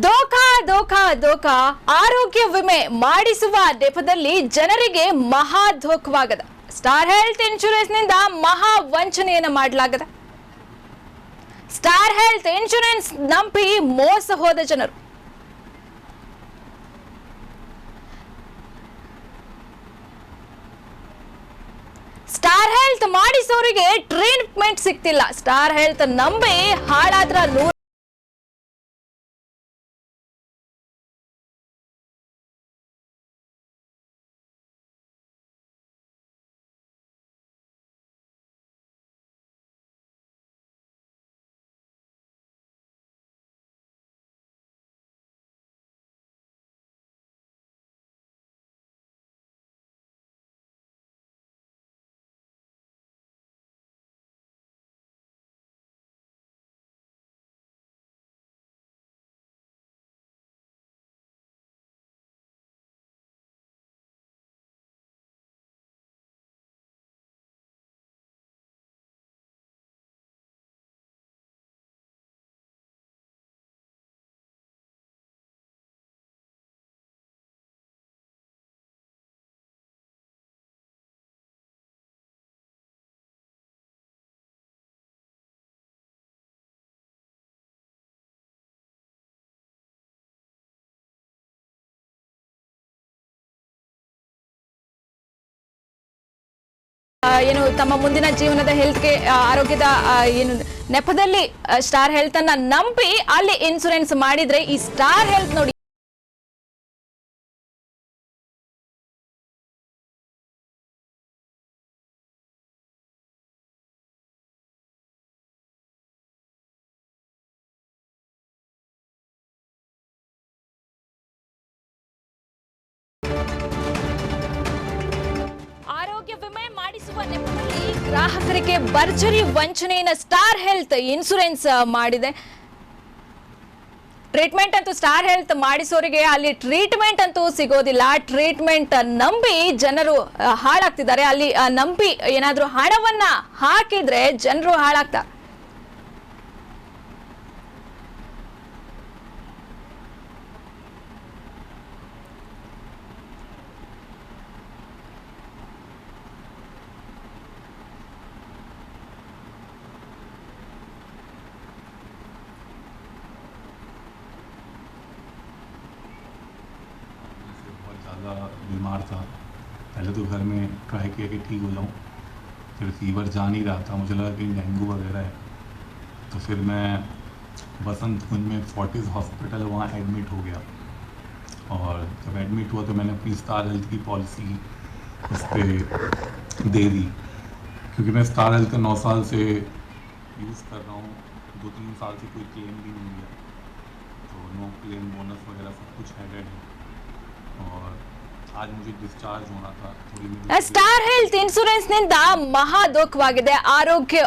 ದೋಖಾ ದೋಖಾ ದೋಖಾ. ಆರೋಗ್ಯ ವಿಮೆ ಮಾಡಿಸುವ ನೆಪದಲ್ಲಿ ಜನರಿಗೆ ಮಹಾ ಧೋಖವಾಗದ. ಸ್ಟಾರ್ ಹೆಲ್ತ್ ಇನ್ಶೂರೆನ್ಸ್ನಿಂದ ಮಹಾ ವಂಚನೆಯನ್ನ ಮಾಡಲಾಗದ. ಸ್ಟಾರ್ ಹೆಲ್ತ್ ಇನ್ಶೂರೆನ್ಸ್ ನಂಬಿ ಮೋಸ ಹೋದ ಜನರು. ಸ್ಟಾರ್ ಹೆಲ್ತ್ ಮಾಡಿಸೋರಿಗೆ ಟ್ರೀಟ್ಮೆಂಟ್ ಸಿಗ್ತಿಲ್ಲ. ಸ್ಟಾರ್ ಹೆಲ್ತ್ ನಂಬಿ ಹಾಳಾದ್ರ ನೂರ ಏನು ತಮ್ಮ ಮುಂದಿನ ಜೀವನದ ಹೆಲ್ತ್ಗೆ ಆರೋಗ್ಯದ ಏನು ನೆಪದಲ್ಲಿ ಸ್ಟಾರ್ ಹೆಲ್ತ್ ಅನ್ನ ನಂಬಿ ಅಲ್ಲಿ ಇನ್ಸೂರೆನ್ಸ್ ಮಾಡಿದ್ರೆ ಈ ಸ್ಟಾರ್ ಹೆಲ್ತ್ ನೋಡಿ ಗ್ರಾಹಕರಿಗೆ ಭರ್ಜರಿ ವಂಚನೆಯನ್ನ ಸ್ಟಾರ್ ಹೆಲ್ತ್ ಇನ್ಸೂರೆನ್ಸ್ ಮಾಡಿದೆ. ಟ್ರೀಟ್ಮೆಂಟ್ ಅಂತೂ ಸ್ಟಾರ್ ಹೆಲ್ತ್ ಮಾಡಿಸೋರಿಗೆ ಅಲ್ಲಿ ಟ್ರೀಟ್ಮೆಂಟ್ ಅಂತೂ ಸಿಗೋದಿಲ್ಲ. ಟ್ರೀಟ್ಮೆಂಟ್ ನಂಬಿ ಜನರು ಹಾಳಾಗ್ತಿದ್ದಾರೆ. ಅಲ್ಲಿ ನಂಬಿ ಏನಾದರೂ ಹಣವನ್ನ ಹಾಕಿದ್ರೆ ಜನರು ಹಾಳಾಗ್ತಾರೆ ज़्यादा बीमार था। पहले तो घर में ट्राई किया कि ठीक हो जाऊँ। फिर फीवर जा नहीं रहा था। मुझे लगा कि डेंगू वगैरह है। तो फिर मैं बसंत कुंज में फोर्टिस हॉस्पिटल वहाँ एडमिट हो गया। और जब एडमिट हुआ तो मैंने अपनी स्टार हेल्थ की पॉलिसी उस पर दे दी। क्योंकि मैं स्टार हेल्थ नौ साल से यूज़ कर रहा हूँ। दो तीन साल से कोई क्लेम भी नहीं लिया तो नो क्लेम बोनस वगैरह सब कुछ एडेड है। और आज मुझे डिस्चार्ज होना था थोड़ी मेरी ಸ್ಟಾರ್ ಹೆಲ್ತ್ ಇನ್ಸೂರೆನ್ಸ್ ನಿಂದ ಮಹಾ ದುಃಖವಾಗಿದೆ ಆರೋಗ್ಯ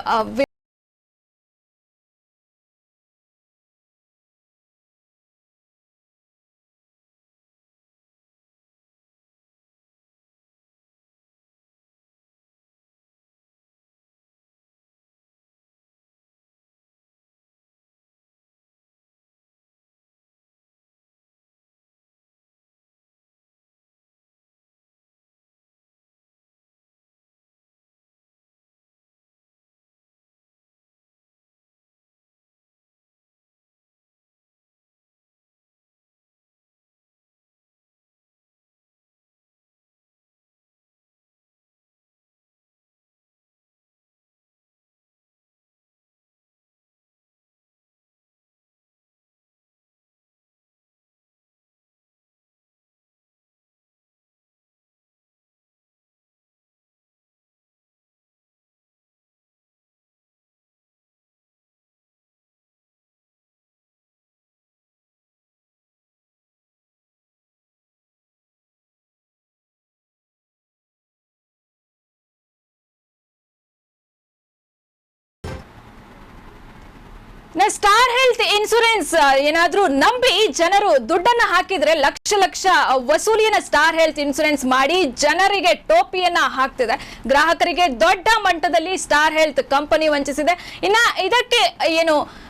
ಸ್ಟಾರ್ ಹೆಲ್ತ್ ಇನ್ಸೂರೆನ್ಸ್ ಏನಾದ್ರೂ ನಂಬಿ ಜನರು ದುಡ್ಡನ್ನ ಹಾಕಿದ್ರೆ ಲಕ್ಷ ಲಕ್ಷ ವಸೂಲಿಯನ್ನ ಸ್ಟಾರ್ ಹೆಲ್ತ್ ಇನ್ಸೂರೆನ್ಸ್ ಮಾಡಿ ಜನರಿಗೆ ಟೋಪಿಯನ್ನ ಹಾಕ್ತಿದೆ. ಗ್ರಾಹಕರಿಗೆ ದೊಡ್ಡ ಮಟ್ಟದಲ್ಲಿ ಸ್ಟಾರ್ ಹೆಲ್ತ್ ಕಂಪನಿ ವಂಚಿಸಿದೆ. ಇನ್ನ ಇದಕ್ಕೆ ಏನು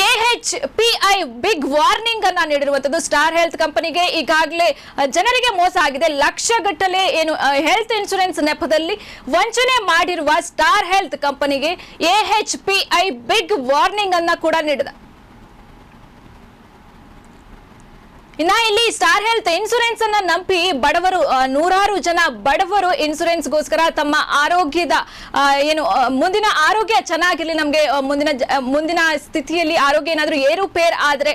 H P I big warning ಅನ್ನ ನೀಡಿರುವಂತದ್ದು ಸ್ಟಾರ್ ಹೆಲ್ತ್ ಕಂಪನಿಗೆ. ಈಗಾಗಲೇ ಜನರಿಗೆ ಮೋಸ ಆಗಿದೆ. ಲಕ್ಷಗಟ್ಟಲೆ ಏನು ಹೆಲ್ತ್ ಇನ್ಶೂರೆನ್ಸ್ ನೆಪದಲ್ಲಿ ವಂಚನೆ ಮಾಡಿರುವ ಸ್ಟಾರ್ ಹೆಲ್ತ್ ಕಂಪನಿಗೆ H P I big warning ಅನ್ನ ಕೂಡ ನೀಡಿದೆ. ಇನ್ನ ಇಲ್ಲಿ ಸ್ಟಾರ್ ಹೆಲ್ತ್ ಇನ್ಸೂರೆನ್ಸ್ ಅನ್ನ ನಂಬಿ ಬಡವರು ನೂರಾರು ಜನ ಬಡವರು ಇನ್ಸೂರೆನ್ಸ್ಗೋಸ್ಕರ ತಮ್ಮ ಆರೋಗ್ಯದ ಏನು ಮುಂದಿನ ಆರೋಗ್ಯ ಚೆನ್ನಾಗಿರ್ಲಿ ನಮಗೆ ಮುಂದಿನ ಮುಂದಿನ ಸ್ಥಿತಿಯಲ್ಲಿ ಆರೋಗ್ಯ ಏನಾದರೂ ಏರುಪೇರ್ ಆದ್ರೆ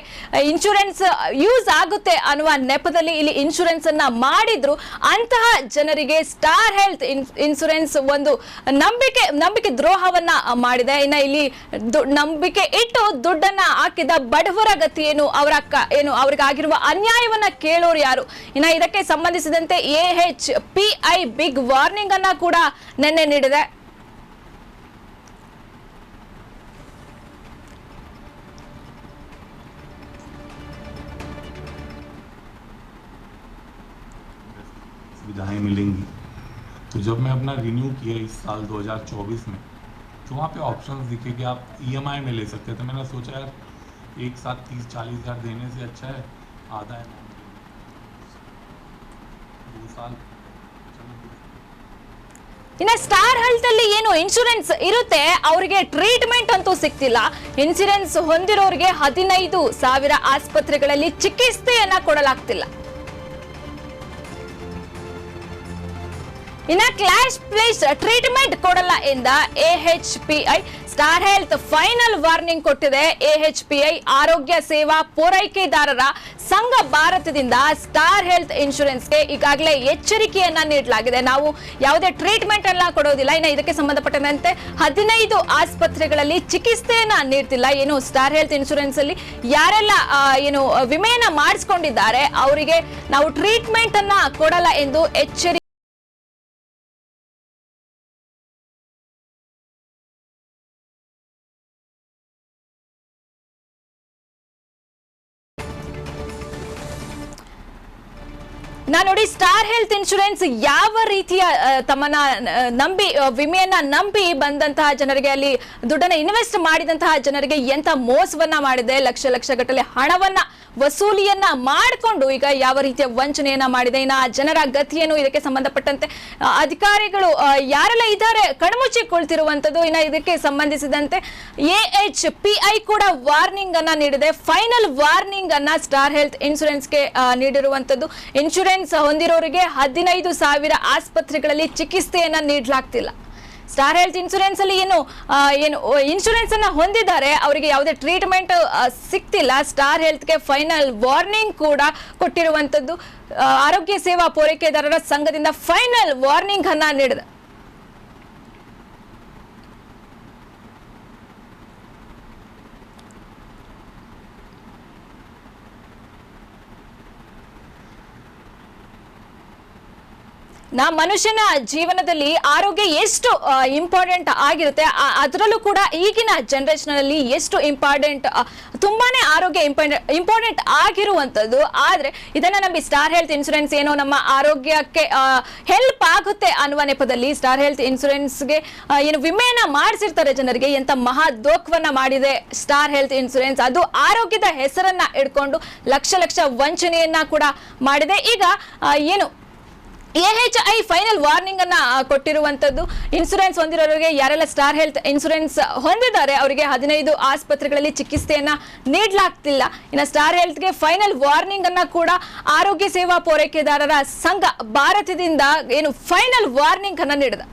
ಇನ್ಶೂರೆನ್ಸ್ ಯೂಸ್ ಆಗುತ್ತೆ ಅನ್ನುವ ನೆಪದಲ್ಲಿ ಇಲ್ಲಿ ಇನ್ಶೂರೆನ್ಸ್ ಅನ್ನ ಮಾಡಿದ್ರು. ಅಂತಹ ಜನರಿಗೆ ಸ್ಟಾರ್ ಹೆಲ್ತ್ ಇನ್ಸೂರೆನ್ಸ್ ಒಂದು ನಂಬಿಕೆ ನಂಬಿಕೆ ದ್ರೋಹವನ್ನ ಮಾಡಿದೆ. ಇನ್ನ ಇಲ್ಲಿ ನಂಬಿಕೆ ಇಟ್ಟು ದುಡ್ಡನ್ನ ಹಾಕಿದ ಬಡವರ ಗತಿ ಏನು, ಅವರ ಏನು, ಅವರಿಗಾಗಿರುವ ಅನ್ಯಾಯವನ್ನ ಕೇಳೋರು ಯಾರು ಇನ್ನ ಇದಕ್ಕೆ ಸಂಬಂಧಿಸಿದಂತೆ A H P I big warning ಅನ್ನ ಕೂಡ ನಿನ್ನೆ ನೀಡಿದೆ सुविधाएं मिलेंगी तो जब मैं अपना रिन्यू किया इस साल 2024 में तो वहाँ पे ऑप्शंस दिखे कि आप ईएमआई में ले सकते हैं तो मैंने सोचा यार एक साथ तीस चालीस हज़ार देने से अच्छा है ಆದಾಯ ಇನ್ನ ಸ್ಟಾರ್ ಹೆಲ್ತ್ ಅಲ್ಲಿ ಏನು ಇನ್ಶೂರೆನ್ಸ್ ಇರುತ್ತೆ, ಅವರಿಗೆ ಟ್ರೀಟ್ಮೆಂಟ್ ಅಂತೂ ಸಿಗ್ತಿಲ್ಲ. ಇನ್ಶೂರೆನ್ಸ್ ಹೊಂದಿರೋರಿಗೆ ಹದಿನೈದು ಸಾವಿರ ಆಸ್ಪತ್ರೆಗಳಲ್ಲಿ ಚಿಕಿತ್ಸೆಯನ್ನ ಕೊಡಲಾಗ್ತಿಲ್ಲ. ಇನ್ನ ಕ್ಲಾಶ್ ಪ್ಲೇಸ್ ಟ್ರೀಟ್ಮೆಂಟ್ ಕೊಡಲ್ಲ ಎಂದ H P I star health final warning ಕೊಟ್ಟಿದೆ. ಎಚ್ ಪಿ ಐ ಆರೋಗ್ಯ ಸೇವಾ ಪೂರೈಕೆದಾರರ ಸಂಘ ಭಾರತದಿಂದ ಸ್ಟಾರ್ ಹೆಲ್ತ್ ಇನ್ಶೂರೆನ್ಸ್ಗೆ ಈಗಾಗಲೇ ಎಚ್ಚರಿಕೆಯನ್ನ ನೀಡಲಾಗಿದೆ. ನಾವು ಯಾವುದೇ ಟ್ರೀಟ್ಮೆಂಟ್ ಅನ್ನ ಕೊಡೋದಿಲ್ಲ. ಇನ್ನು ಇದಕ್ಕೆ ಸಂಬಂಧಪಟ್ಟಂತೆ ಹದಿನೈದು ಆಸ್ಪತ್ರೆಗಳಲ್ಲಿ ಚಿಕಿತ್ಸೆಯನ್ನ ನೀಡ್ತಿಲ್ಲ. ಏನು ಸ್ಟಾರ್ ಹೆಲ್ತ್ ಇನ್ಶೂರೆನ್ಸ್ ಅಲ್ಲಿ ಯಾರೆಲ್ಲ ಏನು ವಿಮೆಯನ್ನ ಮಾಡಿಸ್ಕೊಂಡಿದ್ದಾರೆ, ಅವರಿಗೆ ನಾವು ಟ್ರೀಟ್ಮೆಂಟ್ ಅನ್ನ ಕೊಡಲ್ಲ ಎಂದು ಎಚ್ಚರಿಕೆ ನಾ ನೋಡಿ ಸ್ಟಾರ್ ಹೆಲ್ತ್ ಇನ್ಶೂರೆನ್ಸ್ ಯಾವ ರೀತಿಯ ತಮ್ಮನ್ನ ನಂಬಿ ವಿಮೆಯನ್ನ ನಂಬಿ ಬಂದಂತಹ ಜನರಿಗೆ ಅಲ್ಲಿ ದುಡ್ಡನ್ನ ಇನ್ವೆಸ್ಟ್ ಮಾಡಿದಂತಹ ಜನರಿಗೆ ಎಂತ ಮೋಸವನ್ನ ಮಾಡಿದೆ, ಲಕ್ಷ ಲಕ್ಷ ಗಟ್ಟಲೆ ಹಣವನ್ನ, ವಸೂಲಿಯನ್ನ ಮಾಡಿಕೊಂಡು ಈಗ ಯಾವ ರೀತಿಯ ವಂಚನೆಯನ್ನ ಮಾಡಿದೆ, ಇನ್ನು ಜನರ ಗತಿಯನ್ನು ಇದಕ್ಕೆ ಸಂಬಂಧಪಟ್ಟಂತೆ ಅಧಿಕಾರಿಗಳು ಯಾರೆಲ್ಲ ಇದ್ದಾರೆ ಕಣ್ಮುಚ್ಚಿಕೊಳ್ತಿರುವಂತದ್ದು, ಇನ್ನು ಇದಕ್ಕೆ ಸಂಬಂಧಿಸಿದಂತೆ ಎ ಎಚ್ ಪಿ ಐ ಕೂಡ ವಾರ್ನಿಂಗ್ ಅನ್ನ ನೀಡಿದೆ. ಫೈನಲ್ ವಾರ್ನಿಂಗ್ ಅನ್ನ ಸ್ಟಾರ್ ಹೆಲ್ತ್ ಇನ್ಶೂರೆನ್ಸ್ಗೆ ನೀಡಿರುವಂತದ್ದು. ಇನ್ಶೂರೆನ್ಸ್ ಹೊಂದಿರೋರಿಗೆ ಹದಿನೈದು ಸಾವಿರ ಆಸ್ಪತ್ರೆಗಳಲ್ಲಿ ಚಿಕಿತ್ಸೆಯನ್ನ ನೀಡಲಾಗ್ತಿಲ್ಲ. ಸ್ಟಾರ್ ಹೆಲ್ತ್ ಇನ್ಶೂರೆನ್ಸ್ ಅಲ್ಲಿ ಏನು ಏನು ಇನ್ಶೂರೆನ್ಸ್ ಅನ್ನ ಹೊಂದಿದ್ದಾರೆ. ಅವರಿಗೆ ಯಾವುದೇ ಟ್ರೀಟ್ಮೆಂಟ್ ಸಿಗ್ತಿಲ್ಲ. ಸ್ಟಾರ್ ಹೆಲ್ತ್ಗೆ ಫೈನಲ್ ವಾರ್ನಿಂಗ್ ಕೂಡ ಕೊಟ್ಟಿರುವಂತದ್ದು. ಆರೋಗ್ಯ ಸೇವಾ ಪೂರೈಕೆದಾರರ ಸಂಘದಿಂದ ಫೈನಲ್ ವಾರ್ನಿಂಗ್ ಅನ್ನ ನೀಡಿದೆ. ನಾ ಮನುಷ್ಯನ ಜೀವನದಲ್ಲಿ ಆರೋಗ್ಯ ಎಷ್ಟು ಇಂಪಾರ್ಟೆಂಟ್ ಆಗಿರುತ್ತೆ ಅದರಲ್ಲೂ ಕೂಡ ಈಗಿನ ಜನರೇಷನ್ ಅಲ್ಲಿ ಎಷ್ಟು ಇಂಪಾರ್ಟೆಂಟ್ ತುಂಬಾನೇ ಆರೋಗ್ಯ ಇಂಪಾರ್ಟೆಂಟ್ ಆಗಿರುವಂತದ್ದು ಆದ್ರೆ, ಇದನ್ನ ನಂಬಿ ಸ್ಟಾರ್ ಹೆಲ್ತ್ ಇನ್ಸೂರೆನ್ಸ್ ಏನೋ ನಮ್ಮ ಆರೋಗ್ಯಕ್ಕೆ ಹೆಲ್ಪ್ ಆಗುತ್ತೆ ಅನ್ನುವ ನೆಪದಲ್ಲಿ ಸ್ಟಾರ್ ಹೆಲ್ತ್ ಇನ್ಸೂರೆನ್ಸ್ಗೆ ಏನು ವಿಮೆಯನ್ನ ಮಾಡಿಸಿರ್ತಾರೆ ಜನರಿಗೆ, ಎಂತ ಮಹಾ ದೋಖವನ್ನ ಮಾಡಿದೆ ಸ್ಟಾರ್ ಹೆಲ್ತ್ ಇನ್ಸೂರೆನ್ಸ್ ಅದು ಆರೋಗ್ಯದ ಹೆಸರನ್ನ ಇಟ್ಕೊಂಡು ಲಕ್ಷ ಲಕ್ಷ ವಂಚನೆಯನ್ನ ಕೂಡ ಮಾಡಿದೆ. ಈಗ ಏನು ಎಚ್ ಐ ಫೈನಲ್ ವಾರ್ನಿಂಗ್ ಅನ್ನ ಕೊಟ್ಟಿರುವಂತದ್ದು. ಇನ್ಸೂರೆನ್ಸ್ ಹೊಂದಿರೋರಿಗೆ ಯಾರೆಲ್ಲ ಸ್ಟಾರ್ ಹೆಲ್ತ್ ಇನ್ಸೂರೆನ್ಸ್ ಹೊಂದಿದ್ದಾರೆ, ಅವರಿಗೆ ಹದಿನೈದು ಆಸ್ಪತ್ರೆಗಳಲ್ಲಿ ಚಿಕಿತ್ಸೆಯನ್ನ ನೀಡಲಾಗ್ತಿಲ್ಲ. ಇನ್ನು ಸ್ಟಾರ್ ಹೆಲ್ತ್ಗೆ ಫೈನಲ್ ವಾರ್ನಿಂಗ್ ಅನ್ನ ಕೂಡ ಆರೋಗ್ಯ ಸೇವಾ ಪೂರೈಕೆದಾರರ ಸಂಘ ಭಾರತದಿಂದ ಏನು ಫೈನಲ್ ವಾರ್ನಿಂಗ್ ಅನ್ನ ನೀಡಿದೆ.